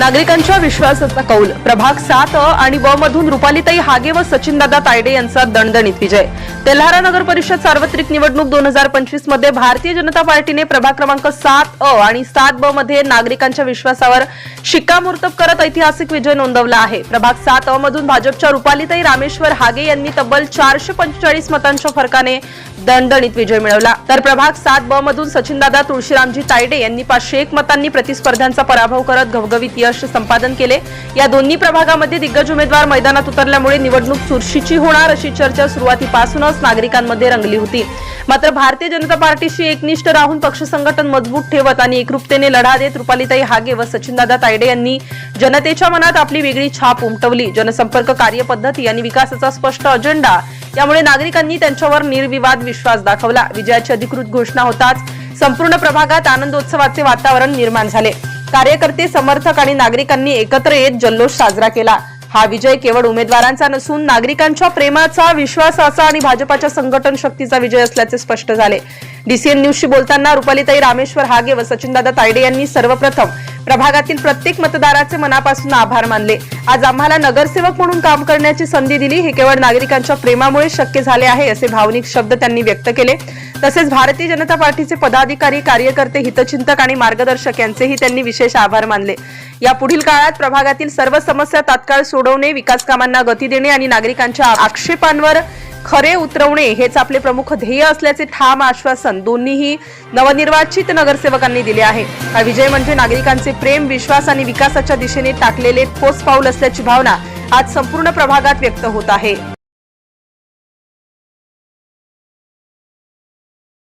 नागरिकांच्या विश्वासाचा कौल. प्रभाग सात अ आणि ब मधून रुपालीताई हागे व सचिनदादा तायडे यांचा दणदणीत विजय. तेल्हारा नगर परिषद सार्वत्रिक निवडणूक दोन हजार पंचवीसमध्ये भारतीय जनता पार्टीने प्रभाग क्रमांक सात अ आणि सात ब मध्ये नागरिकांच्या विश्वासावर शिक्कामोर्तब करत ऐतिहासिक विजय नोंदवला आहे. प्रभाग सात अ मधून भाजपच्या रुपालीताई रामेश्वर हागे यांनी तब्बल चारशे पंचेचाळीस मतांच्या फरकाने दणदणीत विजय मिळवला. तर प्रभाग सात ब मधून सचिनदादा तुळशीरामजी तायडे यांनी पाचशे एक मतांनी प्रतिस्पर्ध्यांचा पराभव करत घवघवीत यश संपादन केले. या दोन्ही प्रभागामध्ये दिग्गज उमेदवार मैदानात उतरल्यामुळे निवडणूक चुरशीची होणार अशी चर्चा सुरुवातीपासूनच नागरिकांमध्ये रंगली होती. मात्र भारतीय जनता पार्टीशी एकनिष्ठ राहून पक्ष संघटन मजबूत ठेवत आणि एकरूपतेने लढा देत रुपालीताई हागे व सचिनदादा तायडे यांनी जनतेच्या मनात आपली वेगळी छाप उमटवली. जनसंपर्क कार्यपद्धती आणि विकासाचा स्पष्ट अजेंडा. यामुळे नागरिकांनी त्यांच्यावर निर्विवाद विश्वास दाखवला. विजयाची अधिकृत घोषणा होताच संपूर्ण प्रभागात आनंदोत्सवाचे वातावरण निर्माण झाले. कार्यकर्ते समर्थक आणि नागरिकांनी एकत्र येत जल्लोष साजरा केला. हा विजय केवळ उमेदवारांचा नसून नागरिकांच्या प्रेमाचा विश्वासाचा आणि भाजपाच्या संघटन शक्तीचा विजय असल्याचे स्पष्ट झाले. डीसीएन न्यूजशी बोलताना रुपालीताई रामेश्वर हागे व सचिनदादा तायडे यांनी सर्वप्रथम प्रभागातील प्रत्येक मतदाराचे मनापासून आभार मानले. आज आम्हाला नगरसेवक म्हणून काम करण्याची संधी दिली. हे केवळ नागरिकांच्या प्रेमामुळे शक्य झाले आहे असे भावनिक शब्द त्यांनी व्यक्त केले. तसेच भारतीय जनता पार्टीचे पदाधिकारी कार्यकर्ते हितचिंतक आणि मार्गदर्शक यांचेही त्यांनी विशेष आभार मानले. या पुढील काळात प्रभागातील सर्व समस्या तात्काळ सोडवणे विकास कामांना गती देणे आणि नागरिकांच्या आक्षेपांवर खरे उतरवणे हेच आपले प्रमुख ध्येय असल्याचे ठाम आश्वासन दोन्हीही नवनिर्वाचित नगरसेवकांनी दिले आहे. हा विजय म्हणजे नागरिकांचे प्रेम विश्वास आणि विकासाच्या दिशेने टाकलेले ठोस पाऊल असल्याची भावना आज संपूर्ण प्रभागात व्यक्त होत आहे.